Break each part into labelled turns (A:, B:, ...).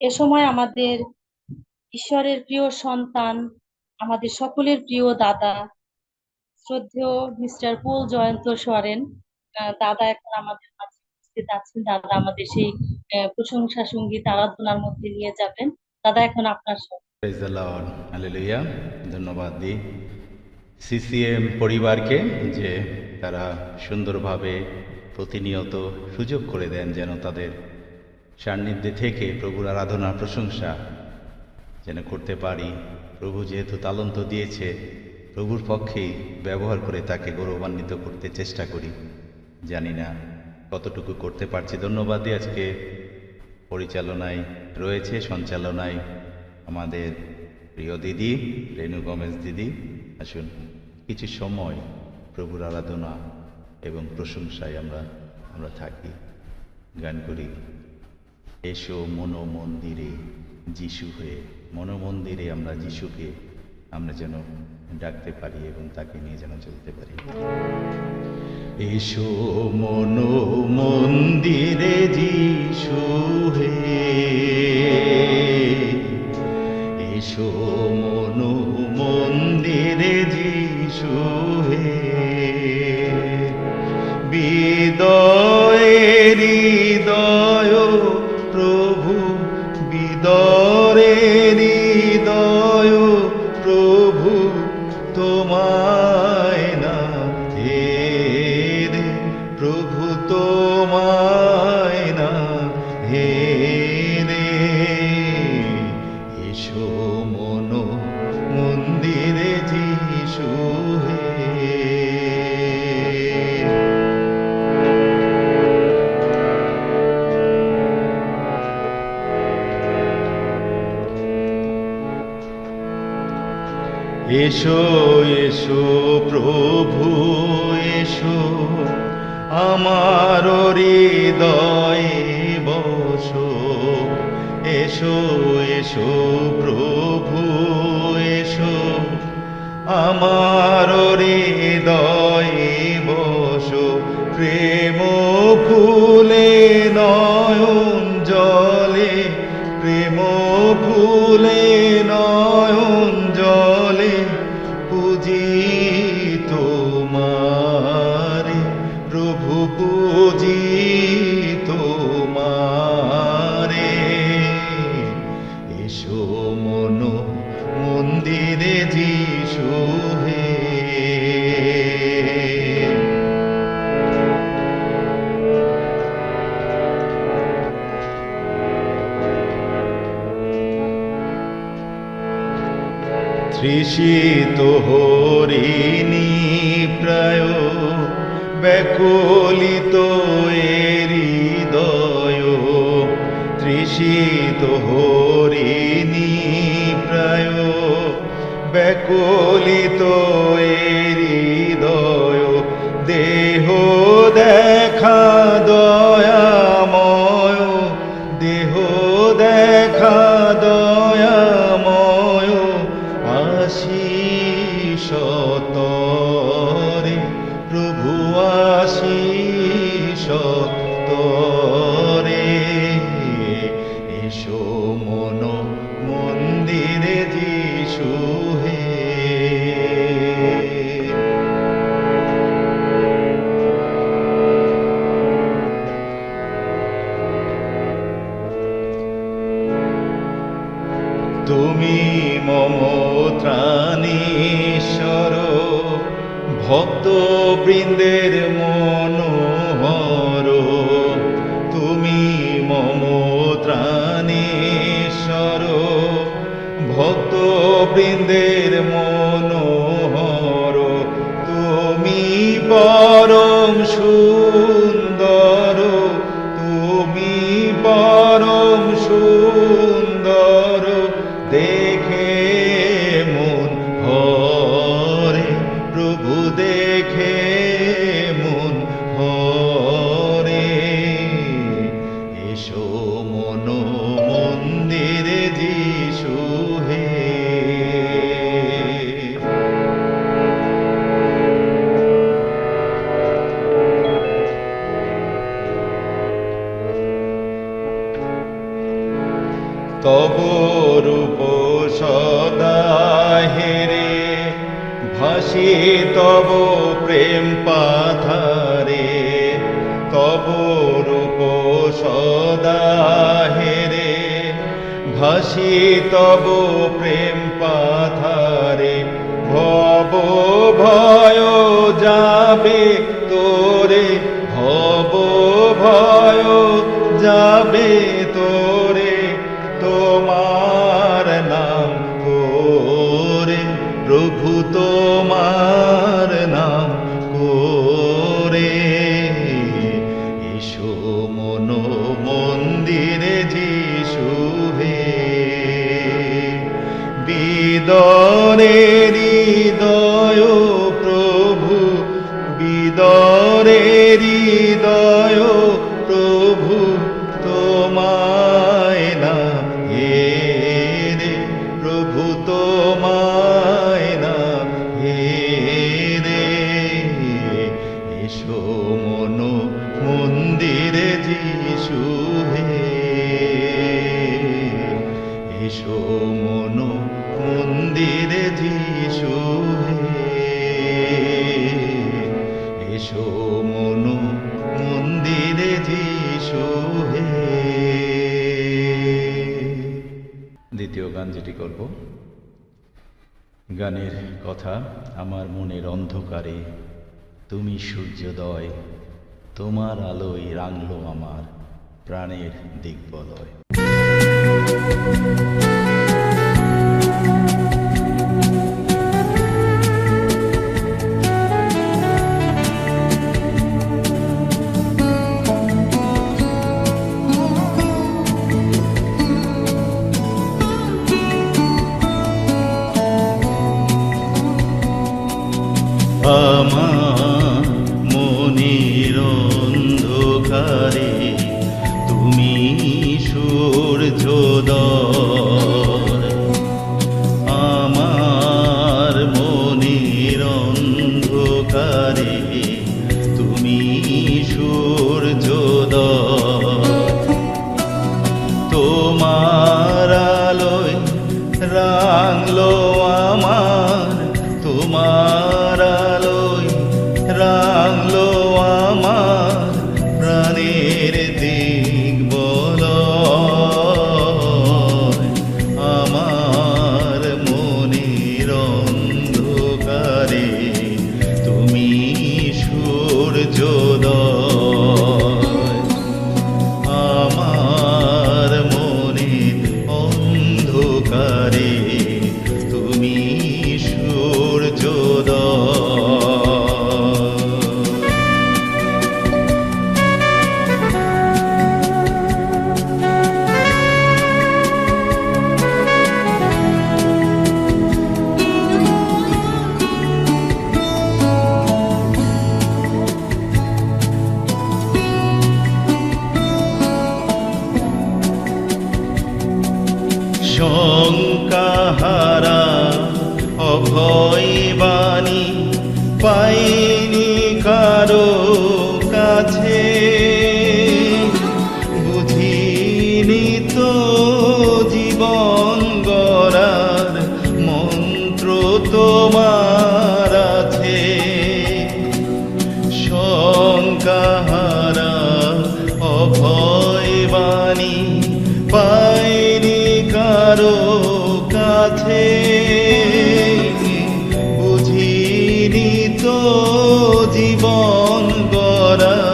A: এ সময় আমাদের ঈশ্বরের প্রিয় সন্তান, আমাদের সকলের প্রিয় দাদা, শ্রদ্ধেয় মিস্টার পোল জয়ন্ত সরেন দাদা এখন আমাদের মাঝে উপস্থিত আছেন। দাদা আমাদের সেই প্রশংসা সংগীত আরাধনার মধ্যে নিয়ে যাবেন। দাদা এখন আপনার
B: হালেলুয়া ধন্যবাদ দিই সিসিএম পরিবারকে যে তারা সুন্দরভাবে প্রতিনিয়ত সুযোগ করে দেন যেন তাদের সান্নিধ্যে থেকে প্রভুর আরাধনা প্রশংসা। যেন করতে পারি, প্রভু যেহেতু তালন্ত দিয়েছে, প্রভুর পক্ষেই ব্যবহার করে তাকে গৌরবান্বিত করতে চেষ্টা করি। জানি না কতটুকু করতে পারছি। ধন্যবাদ দিই আজকে। পরিচালনায় রয়েছে, সঞ্চালনায় আমাদের প্রিয় দিদি, রেণু গমেশ দিদি। আসুন, কিছু সময় প্রভুর আরাধনা এবং প্রশংসায় আমরা আমরা থাকি। গান করি। এসো মনো মন্দিরে যিশু হয়ে। মনোমন্দিরে আমরা যিশুকে, আমরা যেন ডাকতে পারি এবং তাকে নিয়ে যেন চলতে পারি। এসো মনো মন্দিরে যিশু হে এসো মনো মন্দিরে যিশু হে বিদয়ে এসো এসো, প্রভু, এসো। আমার হৃদয়ে বসো। এসো এসো, প্রভু, এসো। আমার হৃদয়ে বসো। প্রেম ফুলে, নয়ন জলে। প্রেম ফুলে প্রভু তোমারে এসো মনো মন্দিরে যিশু হে। তৃষিত হরিণী প্রায় ব্যাকুলিত হৃদয় তৃষিত হরিণী প্রায়। ব্যাকুলিত হৃদয় দেহ দেখা দয়াময়। দেহ দেখা বৃন্দের মনোহর তুমি মম ত্রাণেশ্বর। ভক্ত দাহেরে ভাসি তব প্রেম পাথারে। ভব ভয় যাবে তোরে ভব ভয় যাবে দ্বিতীয় গান যেটি করব। গানের কথা, আমার মনের অন্ধকারে, তুমি সূর্যোদয়, তোমার আলোয় রাঙল আমার প্রাণের দিগ্বলয় আকারে তুমি সূর্যোদয়। জীবন গড়া।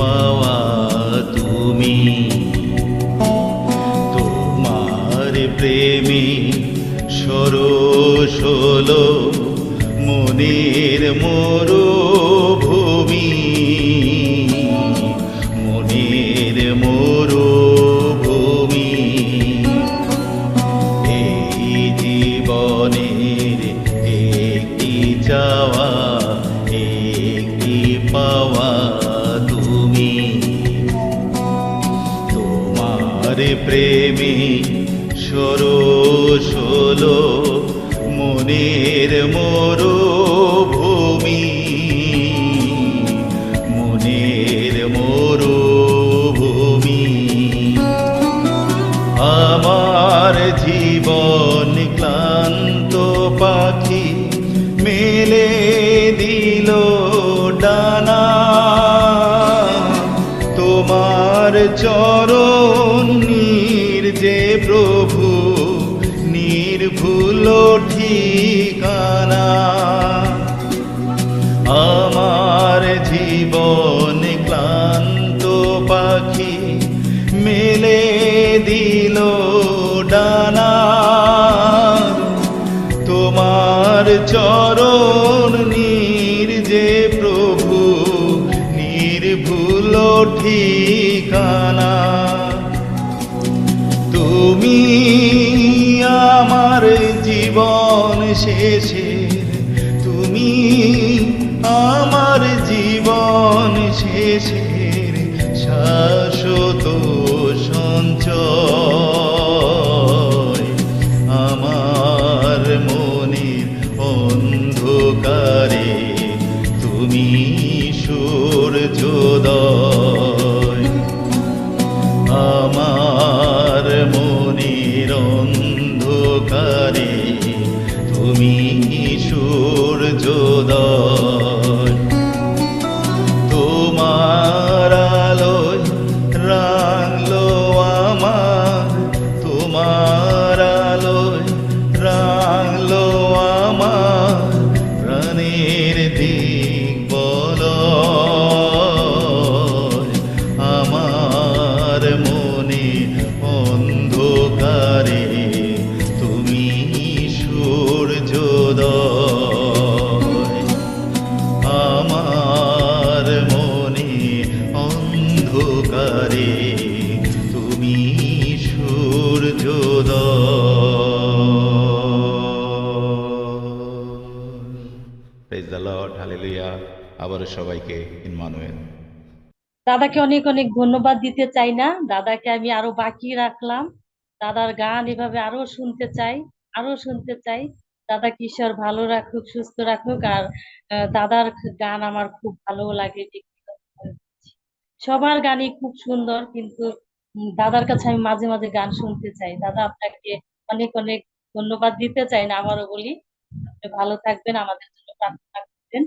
B: পাওয়া তুমি। তোমার প্রেমে সরস হলো মনের মরুভূমি। মনের মরুভূমি। এই জীবনের একটি চাওয়া প্রেমে সরস হলো মনের মরুভূমি। মনের মরুভূমি। আমার জীবন ক্লান্ত পাখি মেলে দিল ডানা। তোমার চরণ ঠিকানা। আমার জীবন ক্লান্ত পাখি মেলে দিল শেষের শাশ্বত সঞ্চয়। আমার মনের অন্ধকারে তুমি সূর্যোদয়। আমার মনের অন্ধকারে তুমি সূর্যোদয়। অন্ধকারে তুমি সূর্যোদয়। আমার মনে অন্ধকারে তুমি আবারও সবাইকে ইনমানুয়েল।
A: দাদাকে অনেক অনেক ধন্যবাদ দিতে চাই না। দাদাকে আমি আরও বাকি রাখলাম। দাদার গান এভাবে আরও শুনতে চাই, আরও শুনতে চাই। দাদা কিশোর ভালো রাখুক, সুস্থ রাখুক আর দাদার গান আমার খুব ভালো লাগে, সবার গানই খুব সুন্দর কিন্তু দাদার কাছে আমি মাঝে মাঝে গান শুনতে চাই। দাদা আপনাকে অনেক অনেক ধন্যবাদ দিতে চাই না আবারও বলি। আপনি ভালো থাকবেন, আমাদের জন্য প্রার্থনা করবেন।